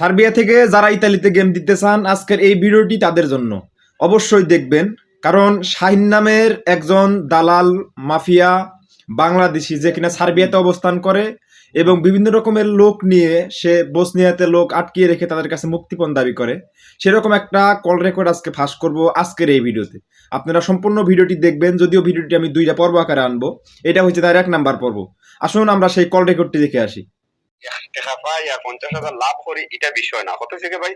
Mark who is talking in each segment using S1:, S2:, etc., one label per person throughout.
S1: Serbia থেকে যারা ইতালিতে গেম দিতে চান, আজকের এই ভিডিওটি তাদের জন্য। অবশ্যই দেখবেন, কারণ শাহিন নামের একজন দালাল মাফিয়া বাংলাদেশি যে কিনা সার্বিয়াতে অবস্থান করে এবং বিভিন্ন রকমের লোক নিয়ে সে বসনিয়াতে লোক আটকিয়ে রেখে তাদের কাছে মুক্তিপণ দাবি করে, সেরকম একটা কল রেকর্ড আজকে ফাঁস করব আজকের এই ভিডিওতে। আপনারা সম্পূর্ণ ভিডিওটি দেখবেন, যদিও ভিডিওটি আমি দুইটা পর্ব আকারে আনব, এটা হচ্ছে তার এক নাম্বার পর্ব। আসুন আমরা সেই কল রেকর্ডটি দেখে আসি।
S2: টাকা পাই আর পঞ্চাশ হাজার লাভ করি, এটা বিষয় না। হতে থেকে ভাই,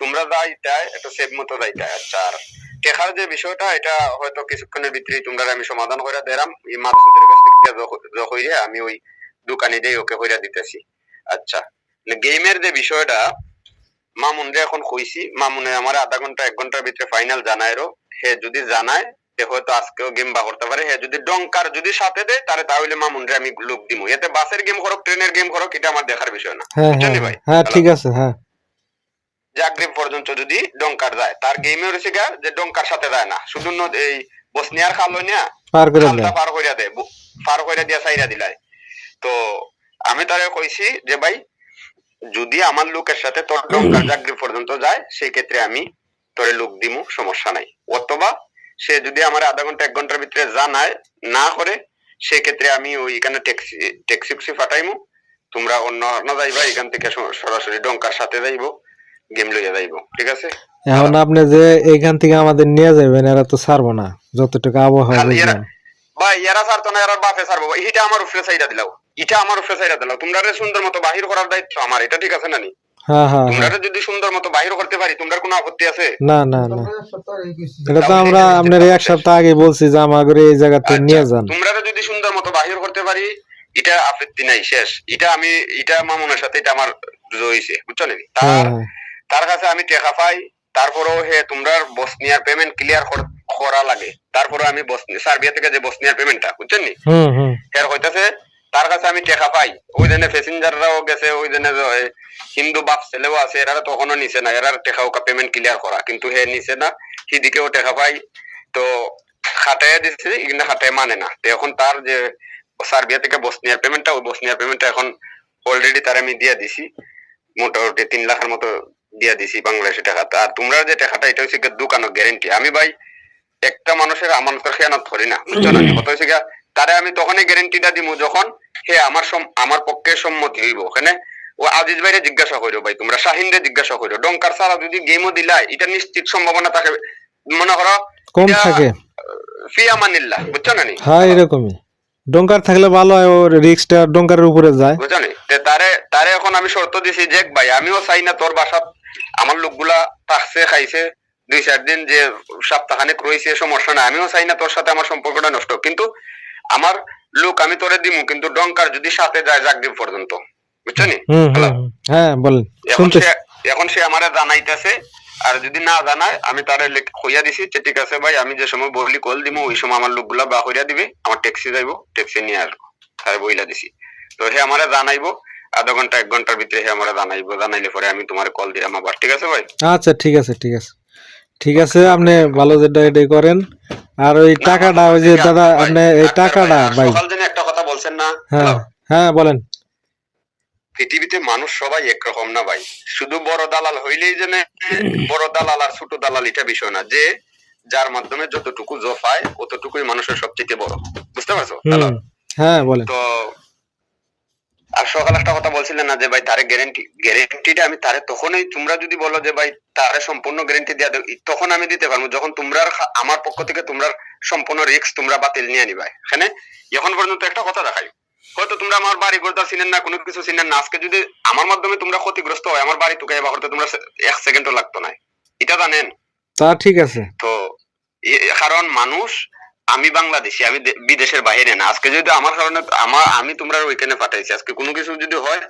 S2: তোমরা যা ইটায় একটু সেভ মতো যাইতায় আচ্ছা আর টেকার যে বিষয়টা, এটা হয়তো কিছুক্ষণের ভিতরেই তোমরা আমি সমাধান করে দিলাম এই মাকসুদের কাছ থেকে হইরে আমি ওই দোকানে দিয়ে ওকে হইরা দিতেছি। আচ্ছা গেমের যে বিষয়টা মামুন রে এখন কইছি। মামুনে আমার আধা ঘণ্টা, এক ঘণ্টার ভিতরে ফাইনাল জানায়রো হে যদি জানায় হয়তো আজকেও গেম বা করতে পারে। হে যদি ডঙ্কার যদি সাথে দেয় তাহলে তাহলে মামুন রে আমি লোক দিমু। এতে বাসের গেম করক ট্রেনের গেম করক এটা আমার দেখার বিষয় না।
S3: হ্যাঁ
S2: বুঝছেন
S3: হ্যাঁ
S2: ভাই?
S3: হ্যাঁ ঠিক আছে হ্যাঁ।
S2: জাগরেব পর্যন্ত যদি ডঙ্কার যায়। তার গেমে রয়েছে গা যে ডঙ্কার সাথে যায় না। শুধু এই বসনিয়ার খালো না
S3: পার করে দেয়।
S2: পার কইরা দেয়। পার কইরা দিয়া সাইরা দিলাই তো আমি তারে কইছি যে ভাই যদি আমার লোকের সাথে তোর ডঙ্কার জাগরেব পর্যন্ত যায় সেই ক্ষেত্রে আমি তোরে লোক দিমু সমস্যা নাই। অথবা সে যদি আমার আধা ঘণ্টা এক ঘণ্টার ভিতরে জানায় না করে সেক্ষেত্রে আমি ওইখানে ট্যাক্সি ট্যাক্সি ফাটাইমু। তোমরা অন্য অন্য যাইবা এখান থেকে সরাসরি ডঙ্কার সাথে যাইবো গেম লইয়া যাইবো ঠিক আছে?
S3: এখন আপনি যে এইখান থেকে আমাদের নিয়ে যাবেন এরা তো ছাড়বো না যতটুকু আবহাওয়া
S2: ভাই এরা ছাড়তো না এরা বাপে ছাড়বো। এটা আমার উপরে সাইডা দিলাও এটা আমার উপরে সাইডা দিলাও। তোমরা সুন্দর মতো বাহির করার দায়িত্ব আমার এটা ঠিক আছে না নি? তোমরা
S3: হ্যাঁ
S2: যদি সুন্দর মতো বাহির করতে পারি তোমরা কোনো আপত্তি আছে?
S3: না না না। এটা তো আমরা আপনার এক সপ্তাহ আগে বলছি যে আমাদের এই জায়গাতে নিয়ে যান।
S2: তোমরা যদি সুন্দর মতো বাহির করতে পারি এটা আপত্তি নাই শেষ। এটা আমি এটা মামুনের সাথে এটা আমার রয়েছে বুঝছ নাকি?
S3: হ্যাঁ
S2: তার
S3: হ্যাঁ।
S2: তার কাছে আমি টাকা পাই তারপরেও হে তোমরা বসনিয়ার পেমেন্ট ক্লিয়ার করা লাগে। তারপরে আমি বসনি সার্বিয়া থেকে যে বসনিয়ার পেমেন্টটা বুঝছেন নি? হইতাছে তার কাছে আমি টাকা পাই। ওই দিনে প্যাসেঞ্জাররাও গেছে ওই দিনে যে ওই হিন্দু বাপ ছেলেও আছে এরা তখনও নিছে না এরার টাকা পেমেন্ট ক্লিয়ার করা। কিন্তু হে নিছে না সেদিকেও টাকা পাই। তো খাটায় দিচ্ছে কিন্তু খাটায় মানে না। তো এখন তার যে সার্বিয়া থেকে বসনিয়ার পেমেন্টটা ওই বসনিয়ার পেমেন্টটা এখন অলরেডি তার আমি দিয়ে দিছি। মোটামুটি তিন লাখের মতো দিয়ে দিছি বাংলাদেশি টাকা। আর তোমরা যে টাকাটা এটা হচ্ছে গিয়ে দোকানো গ্যারেন্টি আমি ভাই একটা মানুষের আমানতের খেয়ানত করি না বুঝছ না? কত হচ্ছে তারে আমি তখনই গ্যারেন্টিটা দিব যখন হে আমার আমার পক্ষে সম্মতি হইব ওখানে? ও আজিজ ভাইরে জিজ্ঞাসা করো ভাই তোমরা শাহিনরে জিজ্ঞাসা করো ডঙ্কার ছাড়া যদি গেমও দিলা এটা নিশ্চিত সম্ভাবনা থাকে। মনে করো
S3: কম থাকে।
S2: ফি আমানিল্লাহ বুঝছ না
S3: হ্যাঁ এরকমই। ডঙ্কার থাকলে ভালো হয় ওর রিক্সটা ডঙ্কারের উপরে যায়।
S2: বুঝছ নি? তে তারে তারে এখন আমি শর্ত দিছি যে ভাই আমিও চাই না তোর বাসাত আমার লোকগুলা থাকছে খাইছে দুই চার দিন যে সপ্তাহখানেক রয়েছে সমস্যা না আমিও চাই না তোর সাথে আমার সম্পর্কটা নষ্ট কিন্তু আমার লোক আমি তোরে দিমু কিন্তু ডঙ্কার যদি সাথে যায় জাগদিন পর্যন্ত। বুঝছ নি?
S3: হুম হুম হুম। হ্যাঁ বলেন
S2: এখন সে এখন সে আমারে জানাইতেছে আর যদি না জানায় আমি তারে লেখ- কইয়া দিছি যে ঠিক আছে ভাই আমি যে সময় বললি কল দিমু ওই সময় আমার লোকগুলা বা কইরা দিবে আমার ট্যাক্সি যাইবো ট্যাক্সি নিয়ে আসব তারে বইলা দিছি। তো হে আমারে জানাইবো আধা ঘণ্টা এক ঘণ্টার ভিতরে হে আমারে জানাইবো জানাইলে পরে আমি তোমার কল দিলাম আবার ঠিক আছে ভাই?
S3: আচ্ছা ঠিক আছে ঠিক আছে। ঠিক আছে আপনি ভালো যেটা এটাই করেন। আর ওই টাকাটা ওই যে দাদা আপনি এই টাকাটা
S2: ভাই, সকাল দিনে একটা কথা বলছেন না?
S3: হ্যাঁ? হ্যাঁ বলেন।
S2: পৃথিবীতে মানুষ সবাই একরকম না ভাই। শুধু বড় দালাল হইলেই যে বড় দালাল আর ছোট দালাল এটা বিষয় না। যে যার মাধ্যমে যতটুকু জো পায় অতটুকুই মানুষের সবচেয়ে বড়। বুঝতে পারছ?
S3: হ্যাঁ বলেন।
S2: তো আর সকাল একটা কথা বলছিলেন না যে ভাই তারে গ্যারেন্টি গ্যারেন্টিটা আমি তারে তখনই তোমরা যদি বলো যে ভাই তারে সম্পূর্ণ গ্যারেন্টি দেওয়া দেব তখন আমি দিতে পারব। যখন তোমরা আমার পক্ষ থেকে তোমরা সম্পূর্ণ রিস্ক তোমরা বাতিল নিয়ে নিবা এখানে এখন পর্যন্ত একটা কথা দেখাই। হয়তো তোমরা আমার বাড়ি ঘরটা চিনেন না কোনো কিছু চিনেন না। আজকে যদি আমার মাধ্যমে তোমরা ক্ষতিগ্রস্ত হয় আমার বাড়ি তোকে করতে তোমরা এক সেকেন্ডও লাগতো না। এটা জানেন?
S3: তা ঠিক আছে।
S2: তো কারণ মানুষ আমি বাংলাদেশি, আমি বিদেশের বাহিরে না। আজকে যদি আমার কারণে, আমার, আমি তোমরা ওইখানে পাঠাইছি। আজকে কোনো কিছু যদি হয়